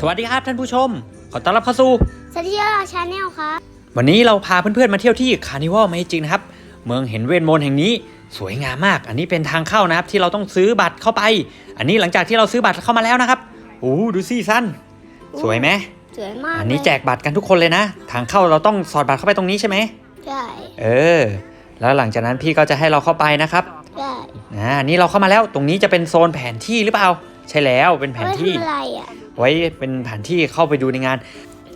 สวัสดีครับท่านผู้ชม ขอต้อนรับเข้าสู่สวัสดีค่ะชาแนลครับวันนี้เราพาเพื่อนๆมาเที่ยวที่คาร์นิวัลเมจิกนะครับ เมืองเห็นเวทมนต์แห่งนี้สวยงามมาก อันนี้เป็นทางเข้านะครับ ที่เราต้องซื้อบัตรเข้าไป อันนี้หลังจากที่เราซื้อบัตรเข้ามาแล้วนะครับโอ้ดูสิสั้น สวยไหมสวยมากอันนี้เลยแจกบัตรกันทุกคนเลยนะ ทางเข้าเราต้องสอดบัตรเข้าไปตรงนี้ใช่ไหมใช่เออ แล้วหลังจากนั้นพี่ก็จะให้เราเข้าไปนะครับใช่อ่านี่เราเข้ามาแล้วตรงนี้จะเป็นโซนแผนที่หรือเปล่า ใช่แล้วเป็นแผนที่ไว้ทำอะไรอะ ไว้เป็นแผนที่เข้าไปดูในงาน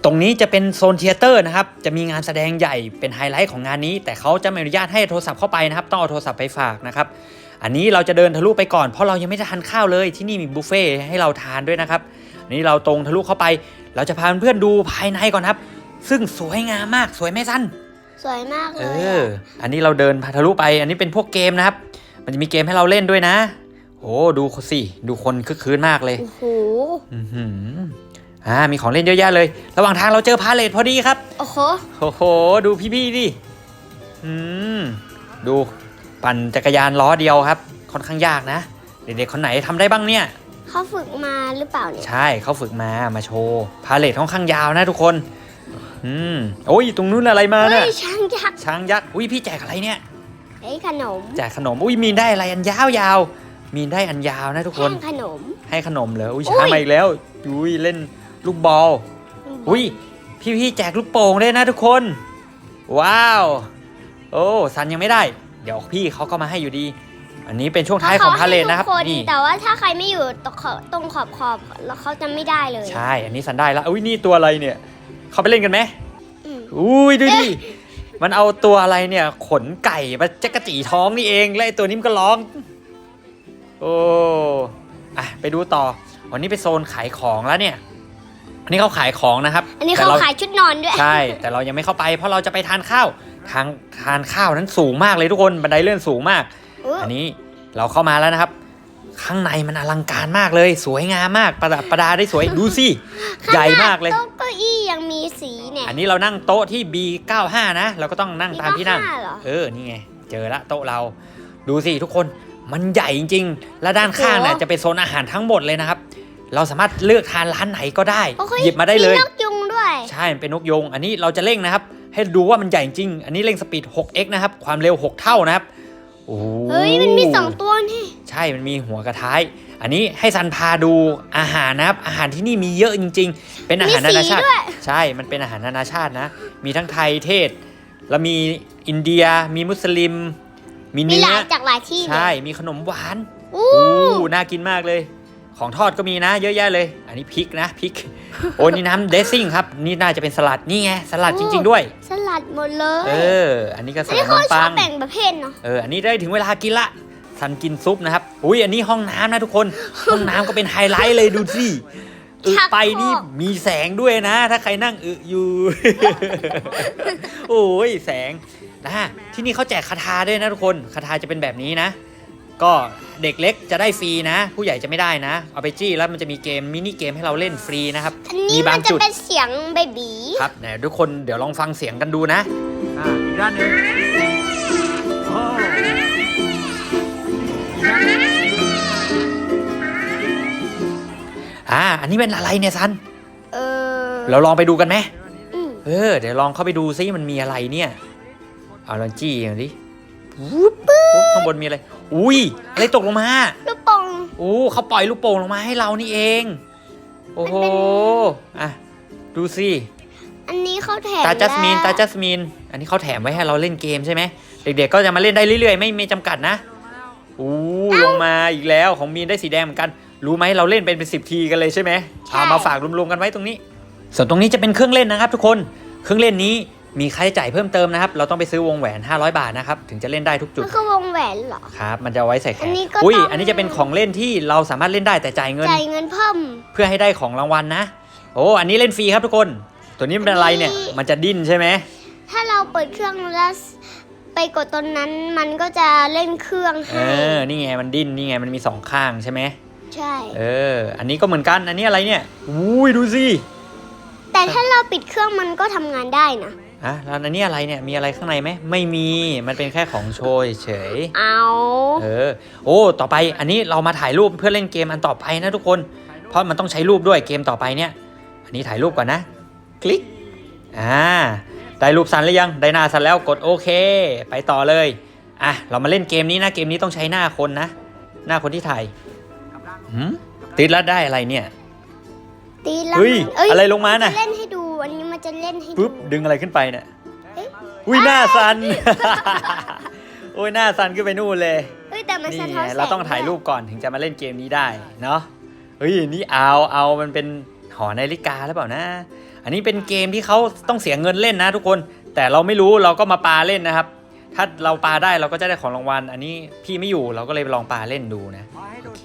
ตรงนี้จะเป็นโซนเทยเตอร์นะครับ จะมีงานแสดงใหญ่เป็นไฮไลท์ของงานนี้ แต่เขาจะไม่อนุญาตให้โทรศัพท์เข้าไปนะครับ ต้องเอาโทรศัพท์ไปฝากนะครับ อันนี้เราจะเดินทะลุไปก่อนเพราะเรายังไม่ได้ทานข้าวเลย ที่นี่มีบุฟเฟ่ต์ให้เราทานด้วยนะครับอันนี้เราตรงทะลุเข้าไป เราจะพาเพื่อนๆดูภายในก่อนครับ ซึ่งสวยงามมากสวยไหม่สั้นสวยมากเลเอยออะอันนี้เราเดินทะลุไป อันนี้เป็นพวกเกมนะครับ มันจะมีเกมให้เราเล่นด้วยนะ โอ้ดูสิ ดูคนคึกคืนมากเลย โอ้โหอือหืออ่ามีของเล่นเยอะแยะเลย ระหว่างทางเราเจอพาเลทพอดีครับ โอ้โหโอ้โห ดูพี่ๆดิ อืม ดูปั่นจักรยานล้อเดียวครับ ค่อนข้างยากนะ เด็กๆคนไหนทำได้บ้างเนี่ย เขาฝึกมาหรือเปล่าเนี่ย ใช่เขาฝึกมา มาโชว์ พาเลทค่อนข้างยาวนะทุกคน อืม โอ้ย ตรงนู้นอะไรมาเฮ้เนี่ยยช่างยักษ์ช้างยักษ์ อุ้ยพี่แจกอะไรเนี่ย ไอ้ยขนม แจกขนม อุ้ยมีนได้อะไรอันยาวๆ มีนได้อันยาวนะทุกคน แท่งขนม ให้ขนมเหรออุ้ยอุ้ยช้างมาอีกแล้วอุ้ยเล่นลูกบอลอุ้ยพี่ๆแจกลูกโป่งด้วยนะทุกคน ว้าว โอ้ซันยังไม่ได้ เดี๋ยวพี่เขาก็มาให้อยู่ดี อันนี้เป็นช่วงท้ายของพาเลทนะครับ ขอให้ทุกนี่ แต่ว่าถ้าใครไม่อยู่ตรงขอบตรงขอบขอบแล้วเขาจะไม่ได้เลยใช่ อันนี้ซันได้แล้วอุ้ยนี่ตัวอะไรเนี่ย เขาไปเล่นกันไหม อืมอุ้ยดูดิ มันเอาตัวอะไรเนี่ย ขนไก่มาจักระจีท้องนี่เอง แล้วไอ้ตัวนี้มันก็ร้อง โอ้อะไปดูต่อ วันนี้ไปโซนขายของแล้วเนี่ยอันนี้เขาขายของนะครับอันนี้แต่เขารขายชุดนอนด้วย ใช่ แต่เรายังไม่เข้าไป เพราะเราจะไปทานข้าว ทางทานข้าวนั้นสูงมากเลยทุกคน บันไดเลื่อนสูงมากอุ๊ยอันนี้เราเข้ามาแล้วนะครับ ข้างในมันอลังการมากเลย สวยงามมาก ประดับประดาได้สวย ดูสิ ใหญ่มากเลยโต๊ะเก้าอี้ยังมีสีเนี่ย อันนี้เรานั่งโต๊ะที่ B95 นะ เราก็ต้องนั่งตามที่นั่งมีข้าวเหรอ เออ นี่ไง เจอละโต๊ะเรา ดูสิทุกคน มันใหญ่จริงๆ และด้านข้างเนี่ยโอ้โหจะเป็นโซนอาหารทั้งหมดเลยนะครับ เราสามารถเลือกทานร้านไหนก็ได้ โอ้โหยิบมาได้เลยมีนกยุงด้วย ใช่มันเป็นนกยง อันนี้เราจะเร่งนะครับ ให้ดูว่ามันใหญ่จริง อันนี้เร่งสปีด 6x นะครับ ความเร็ว 6 เท่านะครับ โอ้โหเฮ้ย มันมีสองตัวนี่ ใช่ มันมีหัวกระท้าย อันนี้ให้ซันพาดูอาหารนะครับ อาหารที่นี่มีเยอะจริง ๆ เป็นอาหารนานาชาติ มีสีด้วย ใช่ มันเป็นอาหารนานาชาตินะ มีทั้งไทยเทศ แล้วมีอินเดีย มีมุสลิม มีมีเนื้หอ ลายจากหลายที่เลยใช่ มีขนมหวาน อู้โอ้น่ากินมากเลย ของทอดก็มีนะ เยอะแยะเลย อันนี้พริกนะพริก โอ้นี่น้ำเดซซิ่งครับ นี่น่าจะเป็นสลัด นี่ไง สลัดจริง ๆ ด้วย สลัดหมดเลยเออ อันนี้ก็สอันลันี้ดเขาน้ำชปัอบง แบ่งประเภทเนาะ เออ อันนี้ได้ถึงเวลากินละซันกินซุปนะครับ อุ้ย อันนี้ห้องน้ำนะทุกคน ห้องน้ำก็เป็นไฮไลท์เลยดูสิอึไปนี่มีแสงด้วยนะ ถ้าใครนั่งอึอยู่ โอ้ยแสง นะที่นี่เขาแจกคาถาด้วยนะทุกคนคาถาจะเป็นแบบนี้นะ ก็เด็กเล็กจะได้ฟรีนะ ผู้ใหญ่จะไม่ได้นะ เอาไปจี้แล้วมันจะมีเกมมินิเกมให้เราเล่นฟรีนะครับอันนี้มันจะเป็นเสียงเบบีครับไหนทุกคนเดี๋ยวลองฟังเสียงกันดูนะอ่าอีกด้านหนึ่งโอ้อีกด้านหนึ่งอ่าอันนี้เป็นอะไรเนี่ยซันเออเราลองไปดูกันไหม อืมเออเดี๋ยวลองเข้าไปดูซิมันมีอะไรเนี่ย เอาลองจี้หน่อยดิปุ๊บปุ๊บข้างบนมีอะไร อุ้ยอะไรตกลงมา ลูกโป่งโอ้เขาปล่อยลูกโป่งลงมาให้เรานี่เอง โอ้โหอะดูสิอันนี้เขาแถมตาจัสมินแล้วตาจัสมิน อันนี้เขาแถมไว้ให้เราเล่นเกมใช่ไหมเด็กๆก็จะมาเล่นได้เรื่อยๆ ไม่ไม่จำกัดนะอู้ลงมาอีกแล้วของมีนได้สีแดงเหมือนกัน รู้ไหมเราเล่นเป็นเป็นสิบทีกันเลยใช่ไหมเอามาฝากรวมๆกันไว้ตรงนี้ ส่วนตรงนี้จะเป็นเครื่องเล่นนะครับ ทุกคน เครื่องเล่นนี้ มีค่าใช้จ่ายเพิ่มเติมนะครับ เราต้องไปซื้อวงแหวน 500 บาทนะครับ ถึงจะเล่นได้ทุกจุด มันคือวงแหวนเหรอ ครับ มันจะเอาไว้ใส่แขอันนนี้ก็อุ้ยต้อง อันนี้จะเป็นของเล่นที่เราสามารถเล่นได้แต่จ่ายเงิน จ่ายเงินเพิ่ม เพื่อให้ได้ของรางวัลนะ โอ้ อันนี้เล่นฟรีครับทุกคน ตัวนี้มันเป็นอะไรเนี่ยอันนี้มันจะดิ้นใช่ไหม ถ้าเราเปิดเครื่องแล้วไปกดตรงนั้นมันก็จะเล่นเครื่องเอให้อ นี่ไง มันดิ้น นี่ไง มันมีสองข้างใช่ไหม ใช่ เออ อันนี้ก็เหมือนกัน อันนี้อะไรเนี่ย อุ้ยดูสิ แต่ถ้าเราปิดเครื่องมันก็ทำงานได้นะ อะแล้วอันนี้อะไรเนี่ยมีอะไรข้างในไหมไม่มีมันเป็นแค่ของโชว์เฉยเอาๆเออโอ้ต่อไปอันนี้เรามาถ่ายรูปเพื่อเล่นเกมอันต่อไปนะทุกคน เพราะมันต้องใช้รูปด้วยเกมต่อไปเนี่ย อันนี้ถ่ายรูปก่อนนะ คลิกอ่าได้รูปสันหรือยังได้หน้าสันแล้วกดโอเค ไปต่อเลยอะเรามาเล่นเกมนี้นะเกมนี้ต้องใช้หน้าคนนะ หน้าคนที่ถ่ายหืมติดแล้วได้อะไรเนี่ย ตีแล้วเฮ้ยมันเอ้ยอะไรลงมาน่ะจะเล่นให้ดูอันนี้มัน จะเล่นให้ดูปุ๊บดึงอะไรขึ้นไปเนี่ยเอ๊ะอุ้ยหน้าสันโอ้ยหน้าสันขึ้นไปนู่นเลยเฮ้ยแต่มันนี่สะไงท้อนแสงเราต้องถ่ายรูปก่อนถึงจะมาเล่นเกมนี้ได้เนาะเฮ้ยนี่เอาเอามันเป็นหอนาฬิกาหรือเปล่านะ อันนี้เป็นเกมที่เขาต้องเสียเงินเล่นนะทุกคน แต่เราไม่รู้เราก็มาปาเล่นนะครับ ถ้าเราปาได้เราก็จะได้ของรางวัล อันนี้พี่ไม่อยู่เราก็เลยลองปาเล่นดูนะโอเค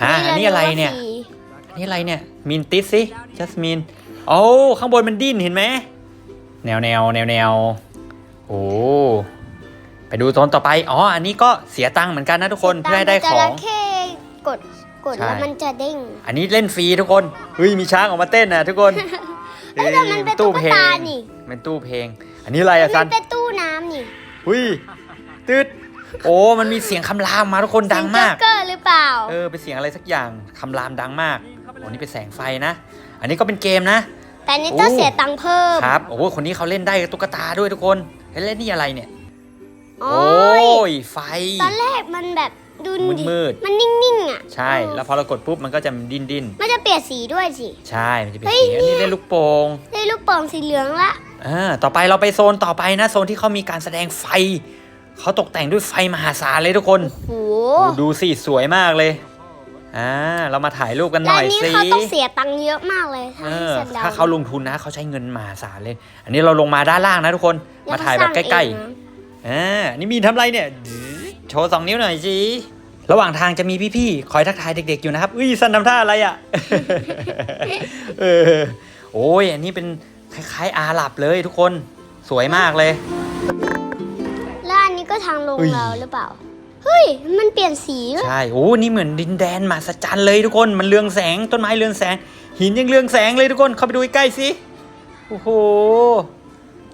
อ่าอันนี้อะไรเนี่ยสีอันนี่อะไรเนี่ยมินติสสิจัสมิน โอ้ข้างบนมันดิ้นเห็นไหมแนวแนวแนวแนวโอ้ไปดูโซนต่อไป อ๋อ อันนี้ก็เสียตังค์เหมือนกันนะทุกคนเพื่อให้ได้ขจองระเข้กดกดใช่แล้วมันจะเด้ง อันนี้เล่นฟรีทุกคนเฮ้ยมีช้างออกมาเต้นนะทุกคนเฮ้ยแต่มันเป็นตุ๊กตานี่เป็นตู้เพลง อันนี้อะไรอะซัมันนเป็นตู้น้ำนี่เฮ้ยตืดโอ้ มันมีเสียงคำรามมาทุกคนดังมากเสียโจ๊กเกอร์หรือเปล่า เออเป็นเสียงอะไรสักอย่างคำรามดังมากโอ้นี่เป็นแสงไฟนะ อันนี้ก็เป็นเกมนะ แต่อันนี่ต้องโอ้ เสียตังค์เพิ่ม ครับโอ้โหคนนี้เขาเล่นได้กับตุ๊กตาด้วยทุกคนเฮ้ยเล่นนี่อะไรเนี่ย โอ้โอ้ยยไฟ ตอนแรกมันแบบดูดิมืด มันนิ่งๆอะใช่แล้วพอเรากดปุ๊บมันก็จะดิ้นดิ้นมันจะเปลี่ยนสีด้วยสิใช่ มันจะเป็นเฮ้ย สีอันนี้เล่นลูกโป่งได้ลูกโป่งสีเหลืองละอ่าต่อไปเราไปโซนต่อไปนะ โซนที่เขามีการแสดงไฟ เขาตกแต่งด้วยไฟมหาศาลเลยทุกคน โหโอ้ดูสิสวยมากเลย อ่าเรามาถ่ายรูปกันหร้าน่นอยนี้สิเขาต้องเสียตังค์เยอะมากเลยเอถ้าอให้ฉันเดาถ้าเขาลงทุนนะเขาใช้เงินมหาศาลเลย อันนี้เราลงมาด้านล่างนะทุกคนแล้วมาถ่ายแบบใกล้เขสร้างเองนะๆอ่า นี่มีนทำอะไรเนี่ยดื้อโชว์สองนิ้วหน่อยสิ ระหว่างทางจะมีพี่ๆ คอยทักทายเด็กๆอยู่นะครับ อุ้ยสันทำท่าอะไรอะ เออ โอ้ย อันนี้เป็นคล้ายๆอาหรับเลยทุกคน สวยมากเลยแล้วอันนี้ก็ทางลงเฮ้ย เราหรือเปล่า เฮ้ย มันเปลี่ยนสีด้วยใช่โอ้นี่เหมือนดินแดนมหัศจรรย์เลยทุกคน มันเรืองแสง ต้นไม้เรืองแสง หินยังเรืองแสงเลยทุกคน เข้าไปดูใกล้ๆสิ โอ้โห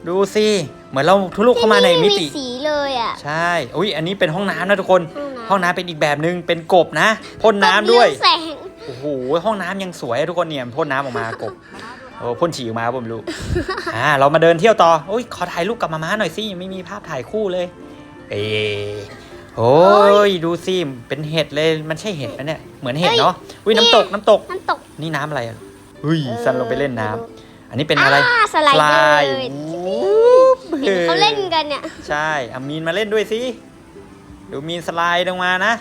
ดูสิ เหมือนเราทุลุกเข้ามาในมิติที่สีเลยอะ ใช่ อุ้ยอันนี้เป็นห้องน้ำนะทุกคน ห้องน้ำห้องน้ำเป็นอีกแบบนึง เป็นกบนะ พ่นน้ำด้วยเรืองแสงโอ้โห ห้องน้ำยังสวยทุกคนเนี่ย พ่นน้ำออกมากบโอ้พ่นฉี่ออกมาผมไม่รู้ อ่า เรามาเดินเที่ยวต่อโอ้ยขอถ่ายรูปกับมาม่าหน่อยสิยังไม่มีภาพถ่ายคู่เลย เอ โอ้ยดูสิเป็นเห็ดเลยมันใช่เห็ดนะเนี่ยเหมือนเห็ดเนาะอุ้ยน้ำตกน้ำตก น้ำตก นี่น้ำอะไรอะเฮ้ยเออซันลงไปเล่นน้ำอันนี้เป็นอะไรอ่าสไลเดอร์วูบเห็นเขาเล่นกันเนี่ย ใช่อามีนมาเล่นด้วยสิดูมีนสไลด์ลงมานะ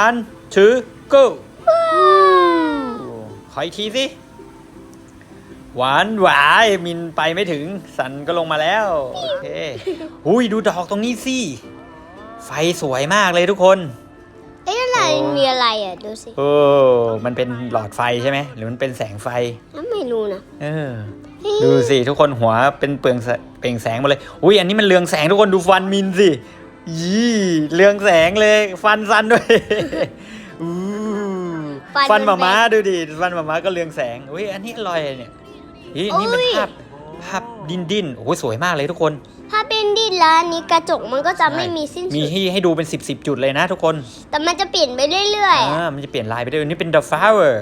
one two go ขออีกทีสิหวานหวายมินไปไม่ถึง สันก็ลงมาแล้ว โอเค อุ้ยดูดอกตรงนี้สิ ไฟสวยมากเลยทุกคน เอ้ยนั่นอะไรโอ้มีอะไรอะดูสิเออมันเป็นหลอดไฟใช่ไหม หรือมันเป็นแสงไฟ ไม่รู้นะ เออ ดูสิทุกคนหัวเป็นเปลืองแสเปล่งแสงหมาเลย อุ้ยอันนี้มันเรืองแสงทุกคนดูฟันมินสิ ยี่เรืองแสงเลยฟันสันด้วยอู้ฟันฟันหมามันม้าแบนดูดิ ฟันหมาม้าก็เรืองแสง อุ้ยอันนี้อร่อยเนี่ย นี่นี่เป็นโอ้ยภาพภาพดินดินโอ้ยสวยมากเลยทุกคน ถ้าเป็นดินแล้วอันนี้กระจกมันก็จะไม่มีสิ้นมีสุดให้ให้ดูเป็น 10บสจุดเลยนะทุกคนแต่มันจะเปลี่ยนไปเรื่อยๆอ่าอะมันจะเปลี่ยนลายไปด้วยนี่เป็น the flower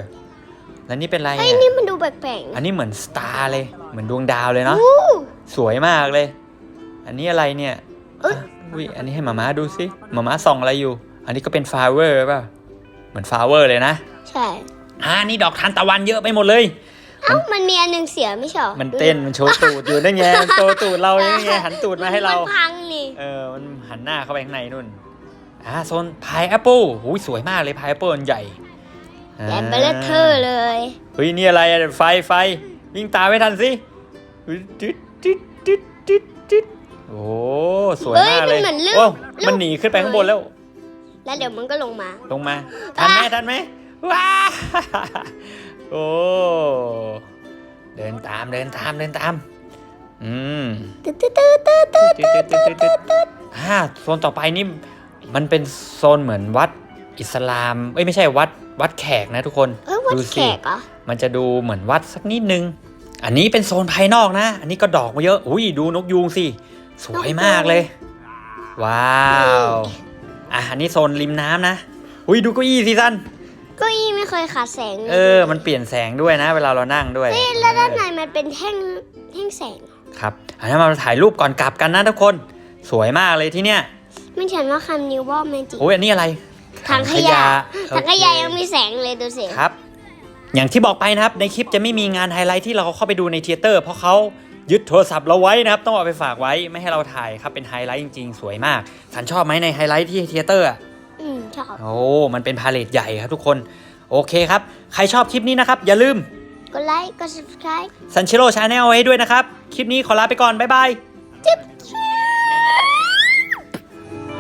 แล้วนี่เป็นอะไรเฮ้ย อะนี่มันดูแปลกๆอันะนนี้เหมือนสตาร์เลย เหมือนดวงดาวเลยเนาะ อู้ สวยมากเลย อันนี้อะไรเนี่ยเอ้ยอุ้ยอันนี้ให้มาม่าดูสิมาม่าส่องอะไรอยู่ อันนี้ก็เป็นฟลาเวอร์ป่ะ เหมือนฟลาเวอร์เลยนะ ใช่ อ่านี่ดอกทานตะวันเยอะไปหมดเลย เอ้ามันมีอันหนึ่งเสียไม่ใช่หรอมันเต้นมันโชว์ตูดอยู่นั่นไงมันโชว์ตูดเราอย่างไงหันตูดมาให้เรานพังนี่เออมันหันหน้าเข้าไปข้างในนู่นอ่าโซนพายแอปเปิลหูยสวยมากเลยพายแอปเปิลอันใหญ่แอบเบลเทอร์เลยเฮ้ยนี่อะไรอะไฟไฟวิ่งตามไม่ทันสิอุ๊ยจึ๊ดจึ๊ดจึ๊ดจึ๊ดจึ๊ดโอ้สวยมากเลยเฮ้ยมันเหมือนลูกโอ้ลูกมันหนีขึ้นไปข้างบนแล้ว แล้วเดี๋ยวมันก็ลงมา ลงมา ทันไหมอะทันไหมว้า โอ้ เดินตามเดินตามเดินตาม อืมตึ๊ดตึ๊ดตึ๊ดตึ๊ดตึ๊ดตึ๊ดตึ๊ดตึ๊ดตึ๊ดตึ๊ดอ่าโซนต่อไปนี่มันเป็นโซนเหมือนวัดอิสลาม เอ้ยไม่ใช่วัดวัดแขกนะทุกคนเอ้ยวัดดูแขสิกเหรอมันจะดูเหมือนวัดสักนิดนึง อันนี้เป็นโซนภายนอกนะ อันนี้ก็ดอกมาเยอะ อุ้ยดูนกยูงสิ สวยมากเลย ว้าว อะอันนี้โซนริมน้ำนะ อุ้ยดูเก้าอี้สิซัน เก็อี้ไม่เคยขาดแสงลยเออ มันเปลี่ยนแสงด้วยนะ เวลาเรานั่งด้วยเอ๊ะแล้วด้านในมันเป็นแท่งแท่งแสงเหรอครับอันนั้นมาถ่ายรูปก่อนกลับกันนะทุกคน สวยมากเลยที่เนี้ยมันเขียนว่าคำนิวบอลแมจิกโอ้ยอันนี้อะไรถังขยะถังขยะโอเคยังมีแสงเลยดูสิครับ อย่างที่บอกไปนะครับในคลิปจะไม่มีงานไฮไลท์ที่เราเข้าไปดูในเทยเตอร์ เพราะเขายึดโทรศัพท์เราไว้นะครับ ต้องเอาไปฝากไว้ไม่ให้เราถ่ายครับเป็นไฮไลท์จริงๆ สวยมากสันชอบไหมในไฮไลท์ที่เทยเตอร์อะอืม ชอบ โอ้ มันเป็นพาเลทใหญ่ครับทุกคน โอเคครับ ใครชอบคลิปนี้นะครับ อย่าลืม กดไลค์ กด subscribe ซันเชโ o ชาแนลไว้ด้วยนะครับ คลิปนี้ขอลาไปก่อน บ๊ายบาย